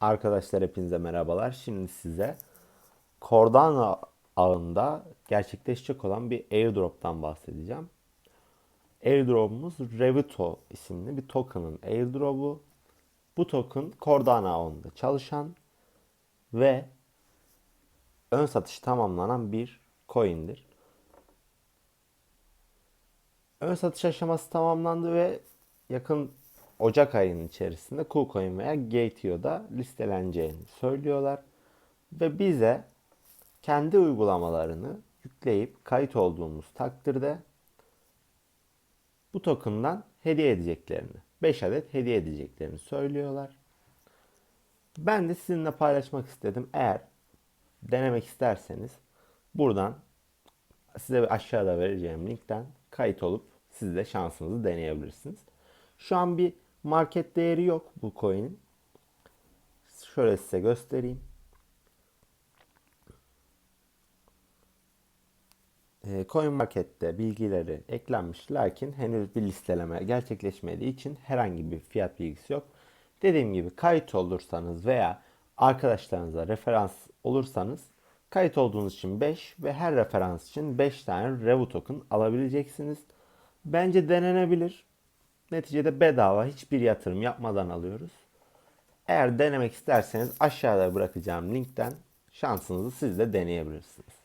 Arkadaşlar hepinize merhabalar. Şimdi size Cardano ağında gerçekleşecek olan bir airdrop'tan bahsedeceğim. Airdrop'umuz Revito isimli bir token'ın airdrop'u. Bu token Cardano ağında çalışan ve ön satış tamamlanan bir coin'dir. Ön satış aşaması tamamlandı ve yakın Ocak ayının içerisinde KuCoin veya Gateio'da listeleneceğini söylüyorlar. Ve bize kendi uygulamalarını yükleyip kayıt olduğumuz takdirde bu token'dan hediye edeceklerini, 5 adet hediye edeceklerini söylüyorlar. Ben de sizinle paylaşmak istedim. Eğer denemek isterseniz buradan size aşağıda vereceğim linkten kayıt olup siz de şansınızı deneyebilirsiniz. Şu an bir market değeri yok bu coin'in. Şöyle size göstereyim. E, Coin Market'te bilgileri eklenmiş lakin henüz bir listeleme gerçekleşmediği için herhangi bir fiyat bilgisi yok. Dediğim gibi kayıt olursanız veya arkadaşlarınıza referans olursanız kayıt olduğunuz için 5 ve her referans için 5 tane Revo token alabileceksiniz. Bence denenebilir. Neticede bedava hiçbir yatırım yapmadan alıyoruz. Eğer denemek isterseniz aşağıda bırakacağım linkten şansınızı siz de deneyebilirsiniz.